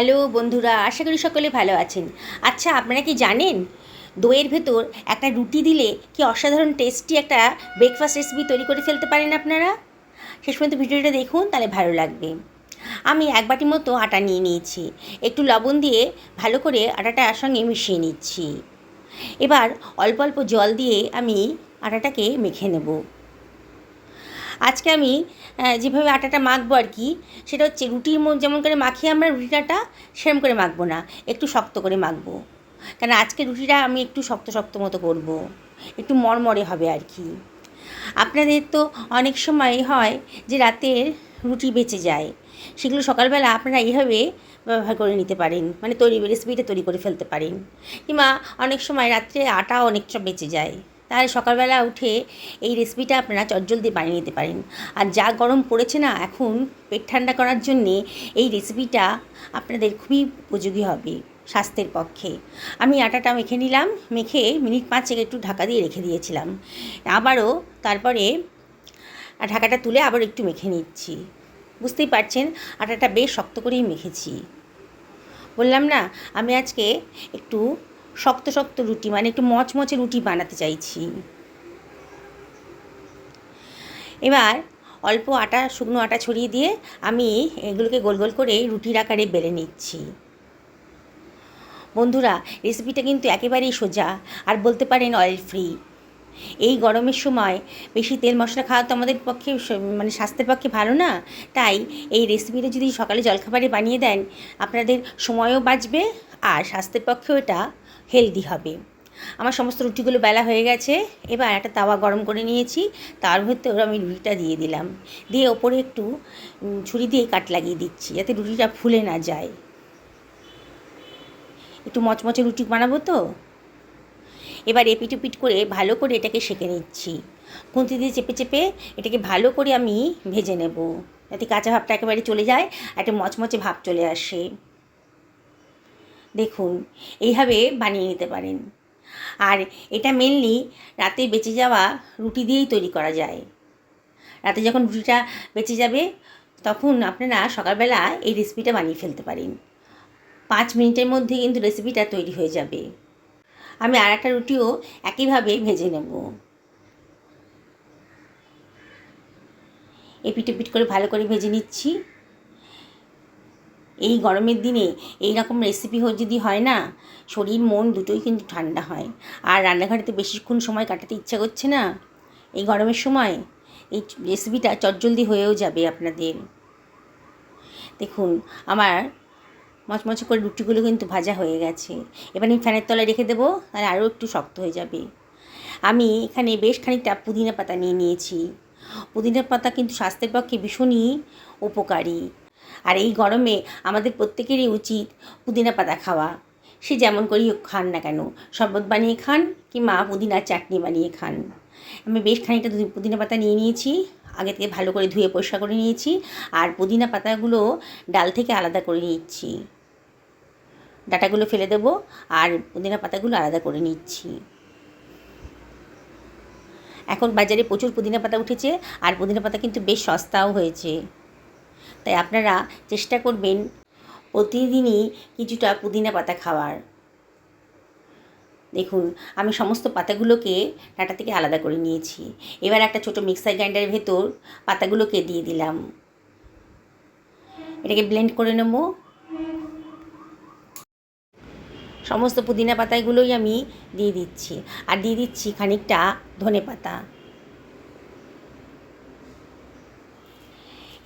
Hello বন্ধুরা, আশা করি সকলে ভালো আছেন। আচ্ছা আপনারা কি জানেন? দইয়ের ভেতর একটা রুটি দিলে কি অসাধারণ টেস্টি একটা ব্রেকফাস্ট রেসিপি তৈরি করে ফেলতে পারেন আপনারা? শেষ পর্যন্ত ভিডিওটা দেখুন, তাহলে ভালো লাগবে। আমি এক বাটি মতো আটা নিয়ে নিয়েছি। একটু লবণ দিয়ে ভালো করে আটাটা সঙ্গে মিশিয়ে নিচ্ছি। এবার অল্প অল্প জল দিয়ে আমি আটাটাকে মেখে নেব। আজকে আমি যেভাবে আটাটা মাখবো আর কি, সেটা হচ্ছে রুটির যেমন করে মাখি আমরা রুটিটাটা, সেরম করে মাখবো না, একটু শক্ত করে মাখবো। কারণ আজকে রুটিটা আমি একটু শক্ত শক্ত মতো করব, একটু মরমরে হবে আর কি। আপনাদের তো অনেক সময় হয় যে রাতের রুটি বেঁচে যায়, সেগুলো সকালবেলা আপনারা এইভাবে ব্যবহার করে নিতে পারেন মানে তৈরি রেসিপিটা তৈরি করে ফেলতে পারেন। কিংবা অনেক সময় রাত্রে আটা অনেকটা বেঁচে যায়। তাহলে সকালবেলা উঠে এই রেসিপিটা আপনারা চটজলদি বানিয়ে নিতে পারেন। আর যা গরম পড়েছে না, এখন পেট ঠান্ডা করার জন্যে এই রেসিপিটা আপনাদের খুবই উপযোগী হবে স্বাস্থ্যের পক্ষে। আমি আটাটা মেখে নিলাম, মেখে মিনিট পাঁচেক একটু ঢাকা দিয়ে রেখে দিয়েছিলাম। আবারও তারপরে ঢাকাটা তুলে আবার একটু মেখে নিচ্ছি। বুঝতেই পারছেন, আটাটা বেশ শক্ত করেই মেখেছি। বললাম না, আমি আজকে একটু শক্ত শক্ত রুটি মানে একটু মচমচে রুটি বানাতে চাইছি। এবার অল্প আটা, শুকনো আটা ছড়িয়ে দিয়ে আমি এগুলোকে গোল গোল করে রুটির আকারে বেলে নিচ্ছি। বন্ধুরা, রেসিপিটা কিন্তু একেবারেই সোজা, আর বলতে পারেন অয়েল ফ্রি এই গরমের সময় বেশি তেল মশলা খাওয়া তো আমাদের পক্ষে মানে স্বাস্থ্যের পক্ষে ভালো না। তাই এই রেসিপিটা যদি সকালে জলখাবারে বানিয়ে দেন, আপনাদের সময়ও বাঁচবে, আর স্বাস্থ্যের পক্ষেও এটা হেলদি হবে। আমার সমস্ত রুটিগুলো বেলা হয়ে গেছে, এবার একটা তাওয়া গরম করে নিয়েছি, তার ভেতর আমি রুটিটা দিয়ে দিলাম। দিয়ে ওপরে একটু ছুরি দিয়ে কাট লাগিয়ে দিচ্ছি, যাতে রুটিটা ফুলে না যায়। একটু মচমচে রুটি বানাবো তো? এবার এপিট পিট করে ভালো করে এটাকে সেঁকে নিচ্ছি। খুন্তি দিয়ে চেপে চেপে এটাকে ভালো করে আমি ভেজে নেব, যাতে কাঁচা ভাবটা একেবারে চলে যায়, একটা মচমচে ভাব চলে আসে। দেখুন, এইভাবে বানিয়ে নিতে পারেন। আর এটা মেনলি রাতে বেঁচে যাওয়া রুটি দিয়েই তৈরি করা যায়। রাতে যখন রুটিটা বেঁচে যাবে, তখন আপনারা সকালবেলা এই রেসিপিটা বানিয়ে ফেলতে পারেন। পাঁচ মিনিটের মধ্যে কিন্তু রেসিপিটা তৈরি হয়ে যাবে। আমি আর একটা রুটিও একইভাবে ভেজে নেব। এপিট এপিট করে ভালো করে ভেজে নিচ্ছি। এই গরমের দিনে এই রকম রেসিপি যদি হয় না, শরীর, মন দুটোই কিন্তু ঠান্ডা হয়। আর রান্নাঘরেতে বেশিক্ষণ সময় কাটাতে ইচ্ছা করছে না, এই গরমের সময় এই রেসিপিটা চটজলদি হয়েও যাবে আপনাদের। দেখুন, আমার মচমচে করে রুটিগুলো কিন্তু ভাজা হয়ে গেছে। এবার আমি ফ্যানের তলায় রেখে দেবো, তাহলে আরও একটু শক্ত হয়ে যাবে। আমি এখানে বেশ খানিকটা পুদিনা পাতা নিয়ে নিয়েছি। পুদিনা পাতা কিন্তু স্বাস্থ্যের পক্ষে ভীষণই উপকারী। আর এই গরমে আমাদের প্রত্যেকেরই উচিত পুদিনা পাতা খাওয়া। সে যেমন করেই খান না কেন, শরবত বানিয়ে খান কিংবা পুদিনার চাটনি বানিয়ে খান। আমি বেশ খানিকটা পুদিনা পাতা নিয়ে নিয়েছি, আগে থেকে ভালো করে ধুয়ে পরিষ্কার করে নিয়েছি আর পুদিনা পাতাগুলো ডাল থেকে আলাদা করে নিচ্ছি। ডাটাগুলো ফেলে দেবো আর পুদিনা পাতাগুলো আলাদা করে নিচ্ছি। এখন বাজারে প্রচুর পুদিনা পাতা উঠেছে আর পুদিনা পাতা কিন্তু বেশ সস্তাও হয়েছে। তাই আপনারা চেষ্টা করবেন প্রতিদিনই কিছুটা পুদিনা পাতা খাওয়ার। দেখুন, আমি সমস্ত পাতাগুলোকে ডাটা থেকে আলাদা করে নিয়েছি। এবার একটা ছোট মিক্সার গ্রাইন্ডারের ভেতর পাতাগুলোকে দিয়ে দিলাম। এটাকে ব্লেন্ড করে নেব। সমস্ত পুদিনা পাতাগুলোই আমি দিয়ে দিচ্ছি। আর দিয়ে দিচ্ছি খানিকটা ধনে পাতা।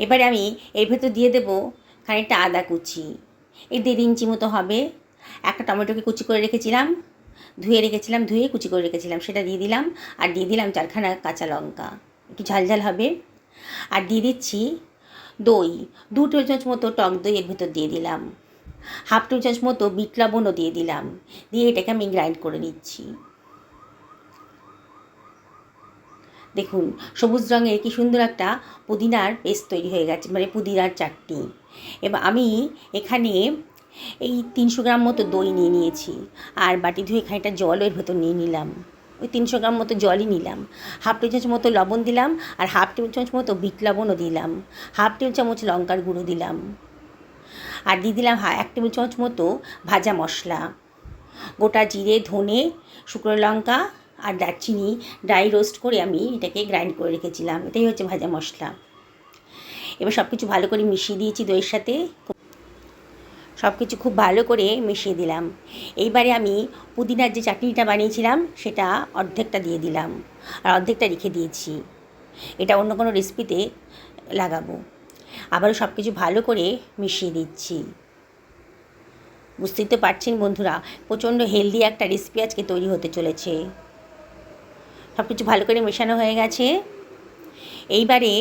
এবারে আমি এর ভেতর দিয়ে দেবো খানিকটা আদা কুচি। এই দেড় ইঞ্চি মতো হবে। একটা টমেটোকে কুচি করে রেখেছিলাম। ধুয়ে রেখেছিলাম, ধুয়ে কুচি করে রেখেছিলাম, সেটা দিয়ে দিলাম। আর দিয়ে দিলাম চারখানা কাঁচা লঙ্কা। একটু ঝালঝাল হবে। আর দিয়ে দিচ্ছি দই। দু টেবিল চামচ মতো টক দই এর ভেতর দিয়ে দিলাম। হাফ টেবিল চামচ মতো বিট লবণও দিয়ে দিলাম। দিয়ে এটাকে আমি গ্রাইন্ড করে নিচ্ছি। দেখুন, সবুজ রঙের কি সুন্দর একটা পুদিনার পেস্ট তৈরি হয়ে গেছে মানে পুদিনার চাটনি। এবার আমি এখানে এই তিনশো গ্রাম মতো দই নিয়ে নিয়েছি, আর বাটি ধুয়ে খানিকটা জল এর ভেতর নিয়ে নিলাম। ওই তিনশো গ্রাম মতো জলই নিলাম। হাফ টেবিল চামচ মতো লবণ দিলাম, আর হাফ টেবিল চামচ মতো বিট লবণও দিলাম। হাফ টেবিল চামচ লঙ্কার গুঁড়ো দিলাম। আর দিয়ে দিলাম এক টেবিল চামচ মতো ভাজা মশলা। গোটা জিরে, ধনে, শুকনো লঙ্কা আর দারচিনি ড্রাই রোস্ট করে আমি এটাকে গ্রাইন্ড করে রেখেছিলাম। এটাই হচ্ছে ভাজা মশলা। এবার সব কিছু ভালো করে মিশিয়ে দিয়েছি দইয়ের সাথে। সব কিছু খুব ভালো করে মিশিয়ে দিলাম। এইবারে আমি পুদিনার যে চাটনিটা বানিয়েছিলাম, সেটা অর্ধেকটা দিয়ে দিলাম। আর অর্ধেকটা রেখে দিয়েছি। এটা অন্য কোনো রেসিপিতে লাগাবো। আবারও সব কিছু ভালো করে মিশিয়ে দিচ্ছি। বুঝতেই তো পারছেন বন্ধুরা, প্রচণ্ড হেলদি একটা রেসিপি আজকে তৈরি হতে চলেছে। সব কিছু ভালো করে মেশানো হয়ে গেছে। এইবারে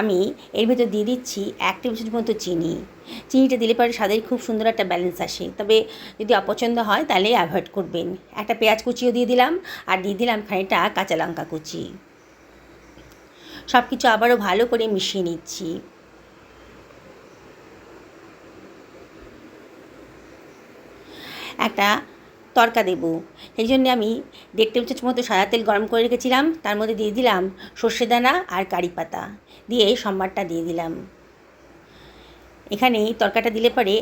আমি এর ভেতর দিয়ে দিচ্ছি এক টেবিল মতো চিনি। চিনিটা দিলে পরে স্বাদের খুব সুন্দর একটা ব্যালেন্স আসে। তবে যদি অপছন্দ হয় তাহলে অ্যাভয়েড করবেন। একটা পেঁয়াজ কুচিও দিয়ে দিলাম, আর দিয়ে দিলাম খানিকটা কাঁচা লঙ্কা কুচি। সব কিছু আবারও ভালো করে মিশিয়ে নিচ্ছি। একটা তরকা দেবো। সেই জন্য আমি দেড় টেবিল চামচ মতো সাদা তেল গরম করে রেখেছিলাম, তার মধ্যে দিয়ে দিলাম সর্ষে দানা আর কারি পাতা, দিয়ে সম্বারটা দিয়ে দিলাম। এখানে তরকাটা দিলে পরে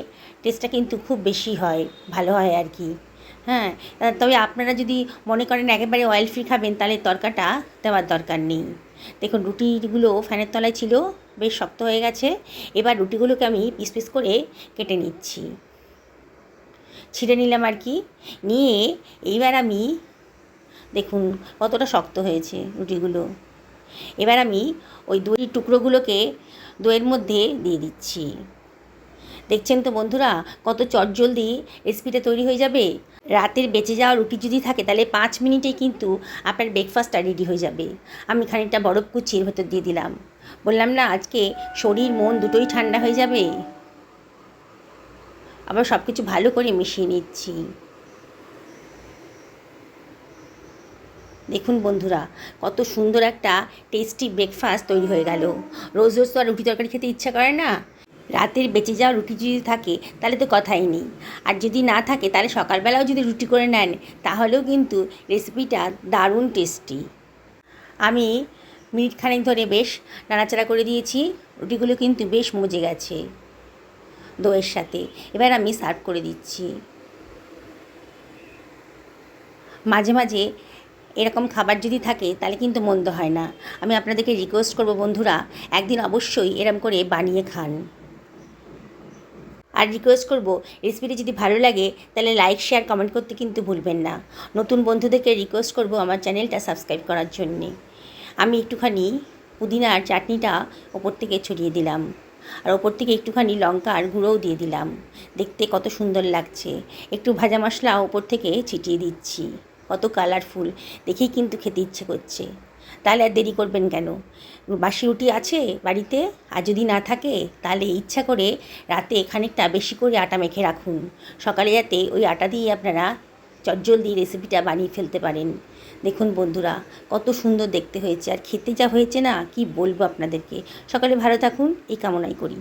টেস্টটা কিন্তু খুব বেশি হয়, ভালো হয় আর কি। হ্যাঁ তবে আপনারা যদি মনে করেন একেবারে অয়েল ফ্রি খাবেন, তাহলে তরকাটা দেওয়ার দরকার নেই। দেখুন, রুটিগুলো ফ্যানের তলায় ছিল, বেশ শক্ত হয়ে গেছে। এবার রুটিগুলোকে আমি পিস পিস করে কেটে নিচ্ছি। ছিঁড়ে নিলাম আর কি। নিয়ে এইবার আমি, দেখুন কতটা শক্ত হয়েছে রুটিগুলো। এবার আমি ওই দই টুকরোগুলোকে দইয়ের মধ্যে দিয়ে দিচ্ছি। দেখছেন তো বন্ধুরা, কত চটজলদি রেসিপিটা তৈরি হয়ে যাবে। রাতের বেঁচে যাওয়া রুটি যদি থাকে, তাহলে পাঁচ মিনিটেই কিন্তু আপনার ব্রেকফাস্টটা রেডি হয়ে যাবে। আমি খানিকটা বরফ কুচির ভেতর দিয়ে দিলাম। বললাম না, আজকে শরীর মন দুটোই ঠান্ডা হয়ে যাবে। আবার সব কিছু ভালো করে মিশিয়ে নিচ্ছি। দেখুন বন্ধুরা, কত সুন্দর একটা টেস্টি ব্রেকফাস্ট তৈরি হয়ে গেল। রোজ রোজ তো আর রুটি তরকারি খেতে ইচ্ছা করে না। রাতের বেঁচে যাওয়া রুটি যদি থাকে, তাহলে তো কথাই নেই। আর যদি না থাকে, তাহলে সকালবেলাও যদি রুটি করে নেন, তাহলেও কিন্তু রেসিপিটা দারুণ টেস্টি আমি মিনিট খানেক ধরে বেশ নাড়াচাড়া করে দিয়েছি, রুটিগুলো কিন্তু বেশ মজে গেছে। দইয়ের সাথে। এবার আমি সার্ভ করে দিচ্ছি। মাঝে মাঝে এরকম খাবার যদি থাকে, তাহলে কিন্তু মন্দ হয় না। আমি আপনাদেরকে রিকোয়েস্ট করব বন্ধুরা, একদিন অবশ্যই এরম করে বানিয়ে খান। আর রিকোয়েস্ট করব রেসিপিটি যদি ভালো লাগে, তাহলে লাইক শেয়ার কমেন্ট করতে কিন্তু ভুলবেন না। নতুন বন্ধুদেরকে রিকোয়েস্ট করব আমার চ্যানেলটা সাবস্ক্রাইব করার জন্যে। আমি একটুখানি পুদিনার চাটনিটা ওপর থেকে ছড়িয়ে দিলাম। আর ওপর থেকে একটুখানি লঙ্কা আর গুঁড়োও দিয়ে দিলাম। দেখতে কত সুন্দর লাগছে। একটু ভাজা মশলা ওপর থেকে ছিটিয়ে দিচ্ছি। কত কালারফুল দেখেই কিন্তু খেতে ইচ্ছে করছে। তাহলে আর দেরি করবেন কেন? বাসি রুটি আছে বাড়িতে? আর যদি না থাকে, তাহলে ইচ্ছা করে রাতে খানিকটা বেশি করে আটা মেখে রাখুন। সকালে যাতে ওই আটা দিয়ে আপনারা চটজলদি রেসিপিটা বানিয়ে ফেলতে পারেন। দেখুন বন্ধুরা, কত সুন্দর দেখতে হয়েছে। আর খেতে যা হয়েছে না, কি বলব আপনাদেরকে? সকালে ভালো থাকুন, এই কামনাই করি।